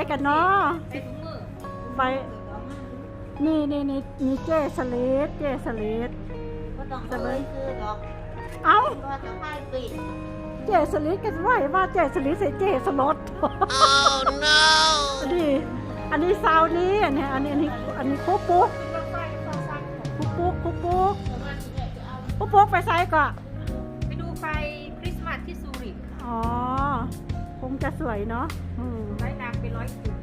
ไซกันเนาะใส่ถุงมือไปนี่นี่นี่นี่เจสลิดเจสลิดก็ต้องเอาเลยซื้อดอกเอ้าก็จะให้ปิดเจสลิดกันไหวว่าเจสลิดใส่เจสลดอันนี้อันนี้ซาวนี้อันนี้อันนี้อันนี้อันนี้ปุ๊กปุ๊กรถไฟฟ้าสั้นปุ๊กปุ๊กปุ๊กปุ๊กปุ๊กปุ๊กไปไซก่อนไปดูไฟคริสต์มาสที่ซูริกอ๋อคงจะสวยเนาะอืมไว้นางเป็น ร้อยจุด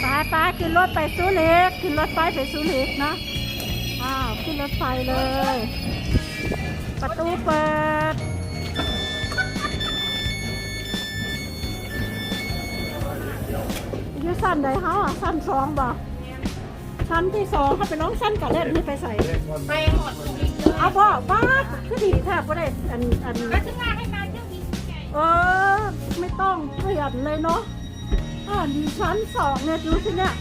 ไปไปขึ้นรถไปซูเล็กขึ้นรถไฟไปซูเล็กเนาะอ้าว ขึ้นรถไฟเลย ประตูเปิด อยูสั้นใดเฮาอะสั้นสองบ่ชั้นที่สองเขาไปร้องสั้นกับเล่นนี่ไปใส่ ไปหมดทุกที่เอาบ่บ้าคือดีแทบก็ได้อันอันก็จะงานให้มาเที่ยวบินไงเออ ไม่ต้องเปลี่ยนเลยเนาะอ่าดีชั้นสองเนี่ยดูสิเนี่ย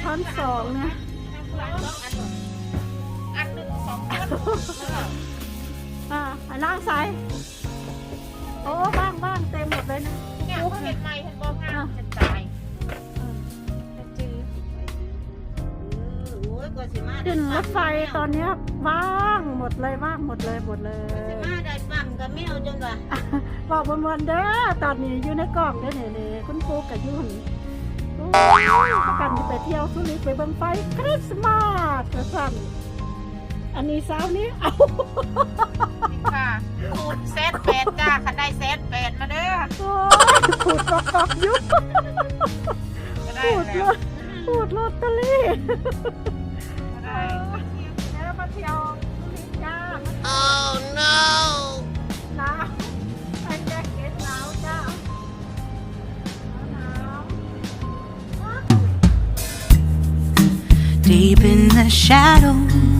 ชั้นสองเนี่ยอันหนึ่งส องคนอ่าไปล่างซ้ายโอ้บ้างบ้างเต็มหมดเลยนะเนี่ยเขาเห็นไหมเห็นบอกงานจะตายจะจืดโอ้ยก็สิมาขึ้นรถไฟตอนเนี้ยว่างหมดเลยว่างหมดเลยหมดเลสิยมาได้ปั๊มกับแมวจนว่าบอกบนวันๆเด้อตอนนี้อยู่ในกล่องเด้อเนี่ยเนี่ยคุณปูกับยุ่นโอ้ยประกันจะไปเที่ยวสุรินทร์ไปเบิ่งไฟคริสต์มาสกระสัน อันนี้สาวนี้เอานี่ค่ะขูดเซตแปดจ้าคันได้เซตแปดมาเด้อโอ้ยขูดกอกๆอยู่ก็ได้ขูดแล้เลวยขูดลอตเตอรี่ ก็ได้แล้วมาเที่ยวสุรินทร์จ้า Oh no หนาวใส่แจ็คเก็ตหนาวจ้าหนาว Deep in the shadows,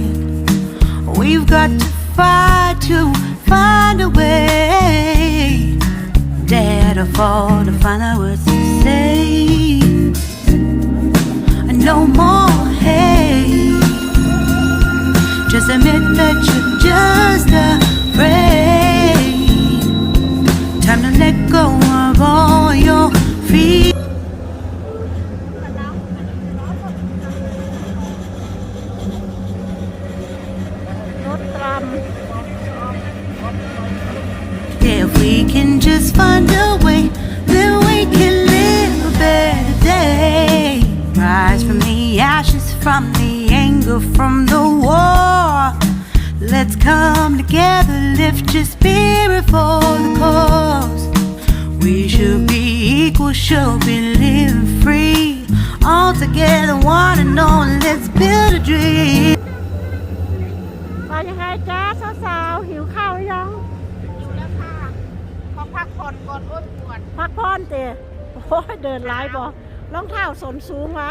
We've got to fight to find a way. Dare to fall to find out what to say. No more hate. Just admit that you're just afraid. Come together, lift your spirit for the cause. We should be equal, should be living free. All together, one and all, let's build a dream. ไปยังไงจ้าสาวๆหิวข้าวหรือยังอยู่แล้วค่ะขอพักผ่อนก่อนโอ้ยปวดพักผ่อนเตะโอ้ยเดินหลายบ่รองเท้าส้นสูงวะ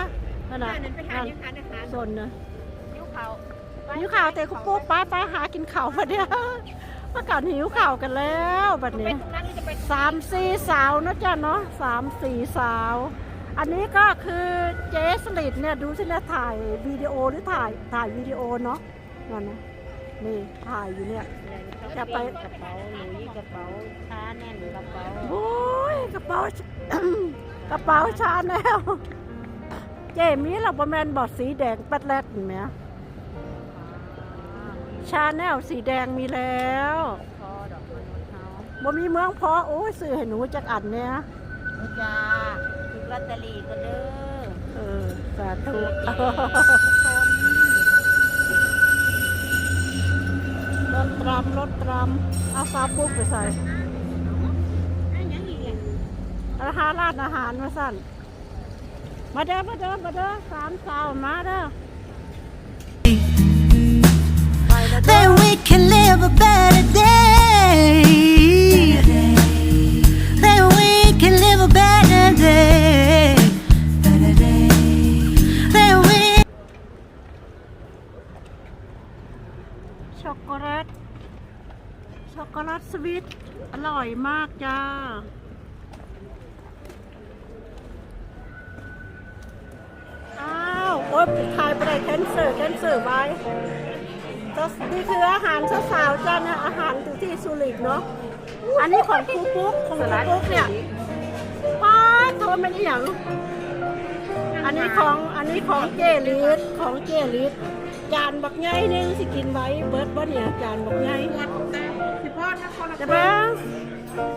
นั่นหน้าน่ะนั้นไปหานั่นยังหาอาหารส้นนะยิ้วเขา หิวข้าวเตะคุณปุ๊บไปไปหากินข้าวมาเดียวประกาศหิวข้าวกันแล้วบัดไปนี้ตรงนั้นนี่จะไปสามสี่สาวนะจ๊ะเนาะสามสี่สาว อันนี้ก็คือเจสลิดเนี่ยดูสิเนี่ยถ่ายวิดีโอหรือถ่ายถ่ายวิดีโอเนาะนั่นนะนี่ถ่ายอยู่เนี่ยจะไปกระเป๋าหนูกระเป๋าช้าแน่นกระเป๋าโอ้ยกระเป๋ากระเป๋าชาแนลเจมี่เราประมาณบอดสีแดงแป๊ดแรดเห็นไหม ชาแนลสีแดงมีแล้วพอดอกมนุษย์เฮาบ่มีเมืองพอโอ้ยสื่อให้หนูจักอันเนี้ยจ้าคือลอตเตอรี่ก็เด้อเออสาธุรถตรำรถตรำเอาซาปุ๊กไปใส่อาหารร้านอาหารมาสั่นมาเด้อมาเด้อมาเด้อสามสาวมาเด้อ ช็อกโกแลต ช็อกโกแลตสวิต อร่อยมากจ้า อ้าว โอ๊ยถ่ายไปเลยแคนเซอร์แคนเซอร์ไว้ นี่คืออาหารสาวๆจ้านะอาหารอยู่ที่สุริกเนาะอันนี้ของครูปุ๊กของครูปุ๊กเนี่ยป้าโทรมันอหย่างอันนี้ของอันนี้ของเจลิสของเจลิสจานบักใหญ่หนึงสิกินไว้เบิร์ดบ่เนี่ยจานบักใหญ่ปวดแต่สิพ่อถ้าคนละจะเบ้ง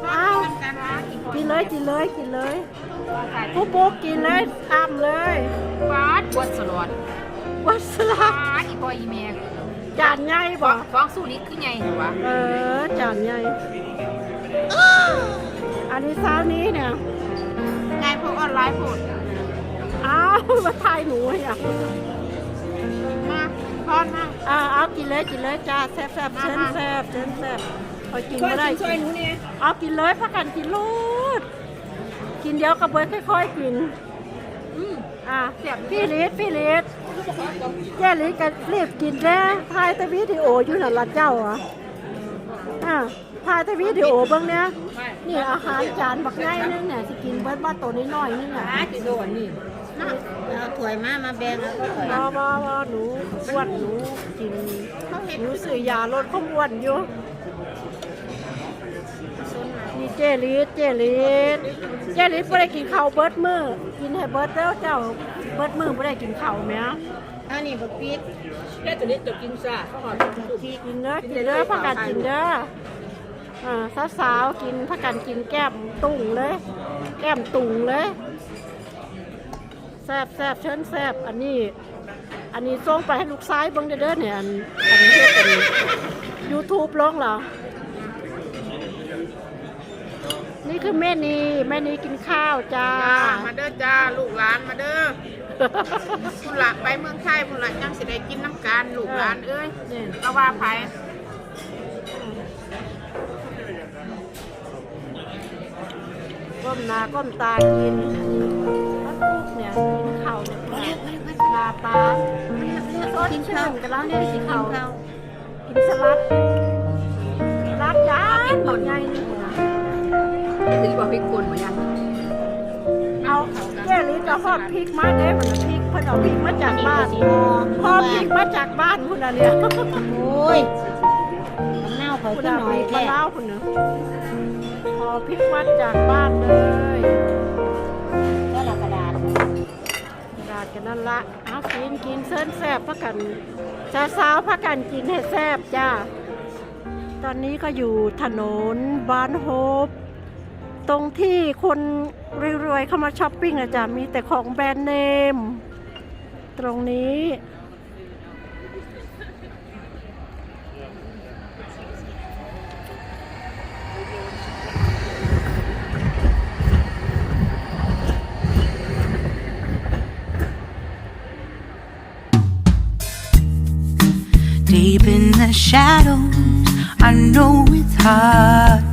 พ่ออ้าวทำการร้านอีกคนกินเลยกินเลยกินเลยครูปุ๊กกินเลยอ้ำเลยฟาดปวดสลดวัสลาฟาดอีพ่ออีเมีย จานใหญ่บ่ฟ้องสู้นี้คือไงเหรอวะเออจานใหญ่อันนี้เช้านี้เนี่ยไงพวกออนไลน์พูดอ้าวมาทายหนูอะมาพ่อนั่งอ่าเอากินเลยกินเลยจ้าแซ่บแซ่บเชิญแซ่บเชิญแซ่บเอากินก็ได้ช่วยหนูเนี่ยเอากินเลยพักกันกินลูดกินเดี๋ยวกระเบิดค่อย ๆ กิน อืมอ่าเสียบพี่ลิศพี่ลิศแย่ลิศกันรีบกินแน่ถ่ายแต่วิดีโออยู่น่ะละเจ้าอะอ่าถ่ายแต่วิดีโอเบ้างเนี่ยนี่อาหารจานบักง่ายนึงเนี่ยสิกินเบิดบ้านตัวน้อยๆนึงอะเอาถ้วยมามาแบ่งแล้วก็ถ้วยบอบอบอหนูอ้วนหนูกินหนูซื้อยาลดความอ้วนอยู่นี่ เจลิสเจลิสเจลิสไม่ได้กินข้าวเบิดมือกินให้เบิดแล้วเจ้าเบิดมือไม่ได้กินข้าวไหมอะอันนี้บักปี๊ดกินเด้อกินเด้อพักกันกินเด้ออ่าสาวๆกินพักกันกินแก้มตุ่งเลย แก้มตุ่งเลยแซบแซบเชิญแซบอันนี้ อันนี้ส่งไปให้ลูกซ้ายเบิ่งเด้อเด้อเนี่ยอันอันนี้เฮ็ดเป็น YouTube ลงเหรอ นี่คือแม่นีแม่นีกินข้าวจ้า จ้ามาเด้อจ้าลูกหลานมาเด้อคุณละไปเมืองไทยคุณละยังสิได้กินน้ำกันลูกหลานเอ้ยนี่เราว่าไผก้มหน้าก้มตากินอันนี้ปั๊บปุ๊บเนี่ยกินข้าวเนี่ยหน้าตาสดชื่นกันแล้วเนี่ยกินข้าวกินสลัดสลัดจานหมดไงนี่นะ ถือว่าพริกป่นมายังเอาเจ้ลิจะทอดพริกมาเด้มันพริกเพิ่นเอาพริกมาจากบ้านทอดพริกมาจากบ้านพุ่นน่ะเนี่ยโอ้ยมันเน่าเขาพุ่นขึ้นน่ะหน่อยพริกมะแค่นาวพุ่นเนาะพอพริกมาจากบ้านเลยก็ละกระดาษกระดาษกันนั่นละเอากินกินเส้นแซ่บพักกันสาวๆพักกันกินให้แซ่บจ้าตอนนี้ก็อยู่ถนนบานโฮป ตรงที่คนรวยๆเข้ามาช้อปปิ้งอะจ้ะมีแต่ของแบรนด์เนม ตรงนี้ Deep in the shadows, I know it's hard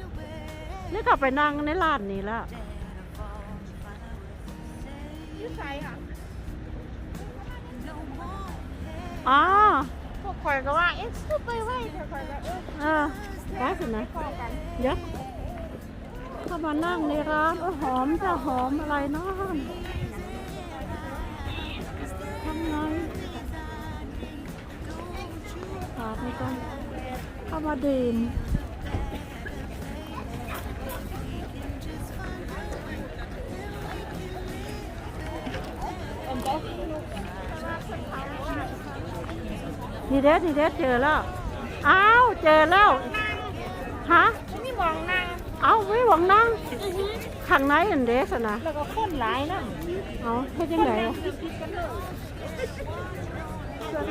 นี่ก็ไปนั่งในร้านนี้แล้วยืดใส่ค่ะอ๋อพวกคอยก็ว่า เอ๊ะซื้อไปไว้เดี๋ยวคอยก็เออเออได้สินะพอกันเดี๋ยวเข้ามานั่งในร้านโอ้หอมจะหอมอะไรเนาะทำไงฝากนี่ก่อนมาดื่ม นี่เด็ดนี่เด็ดเจอแล้ว อ้าว เจอแล้ว ฮะ นี่มองนางเอาไว้หวังนั่งข้างในอันเด็กนะแล้วก็คนหลายนะเอาเฮ็ดยังไงอะ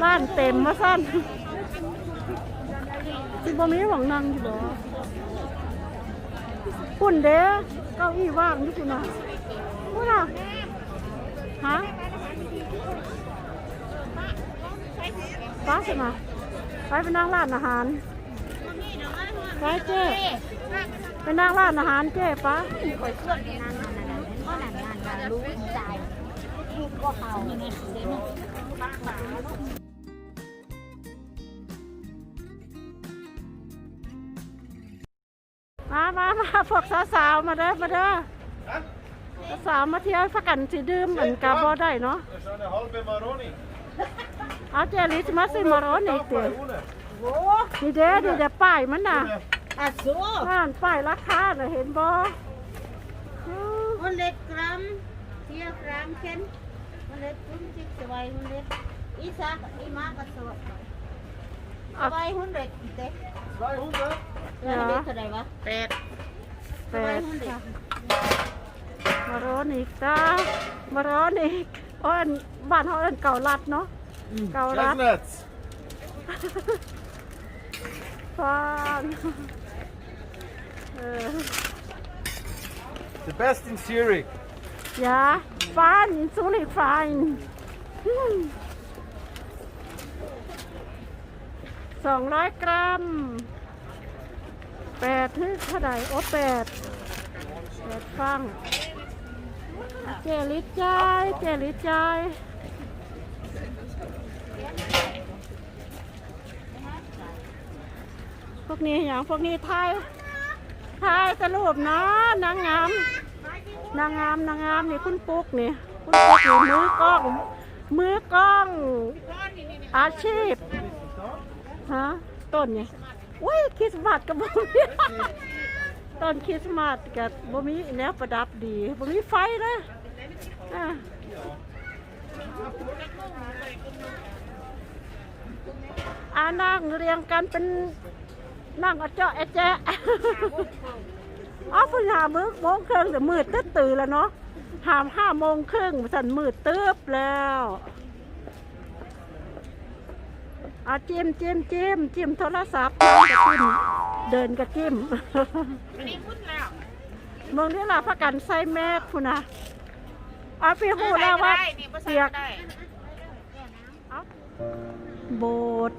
ร้านเต็มมาสั้นสิบ่มีหวังนั่งอยู่บ่ปุ่นเด้เก้าอี้ว่างอยู่ปุ่นน่ะปุ่นน่ะฮะ ป้าใช่ไหมไปไปนั่งร้านอาหารไปเจ๊ไปนั่งร้านอาหารเจ๊ป้าคอยส่วนนางนั่นน่ะก็นั่นนั่นน่ะรู้ใจลูกก็เอามามามาพวกสาวๆมาเด้อมาเด้อสาวมาเที่ยวพักกันสิดื่มเหมือนกับบ่ได้เนาะ Er zijn een halve maroni. เอาเจลิสมาซื้อมาร้อนอีกเด้อ Groene. นี่เด้อนี่เด้อป้ายมันน่ะอะสูอ่านป้ายราคาน่ะเห็นบ่อืม100 gram 4 gram ken 150 zwei 100 ich sag ich mag es so 200 bitte 200. แล้วเด็กเท่าไหร่วะแปดแปดค่ะมาร้อนอีกจ้ามาร้อนอีกอ้อนบ้านเฮาเอิ้นเก่าลัดเนาะ เก่าลัด net. ฟังเออ The best in Zurich. Ja, fahren in Zurich fahren. สองร้อยกรัมแปดที่เท่าไหร่โอ้แปดแปดฟังเจลิตใจายเจลิตใจายพวก นี้อย่างพวกนี้ไทยไทยสรุปนะนางงามนางงามนางงามนี่คุณปุ๊กนี่คุณปุ๊กนี่มือกล้องมือกล้องอาชีพฮะต้นนี่ยอุ้ยคริสต์มาสกับบ่มีต้นคริสต์มาสกับบ่มีแนวประดับดีบ่มีไฟนะอะอานั่งเรียงกันเป็น นั่งเอาเจาะแอะแจ๊ะอ๋อเพิ่งหามือโมงครึ่งแต่มืดตึ๊ดตื่นแล้วเนาะหามห้าโมงครึ่งสันมืดตึ๊บแล้วเอาจิ้มจิ้มจิ้มจิ้มโทรศัพท์เดินกระจิ้มเดินกระจิ้มอันนี้พุ่นแล้วเมืองนี้ล่ะพักกันใส่แม่คุณนะเอาพี่หูแล้วว่าได้นี่ภาษาเปียกได้โบส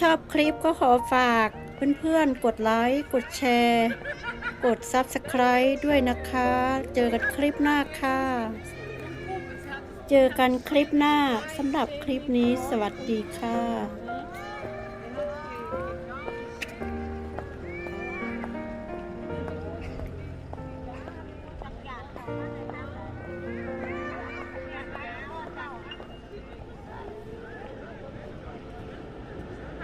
ชอบคลิปก็ขอฝากเพื่อนๆ กดไลค์ กดแชร์ กด Subscribe ด้วยนะคะ เจอกันคลิปหน้าค่ะ เจอกันคลิปหน้าสำหรับคลิปนี้สวัสดีค่ะ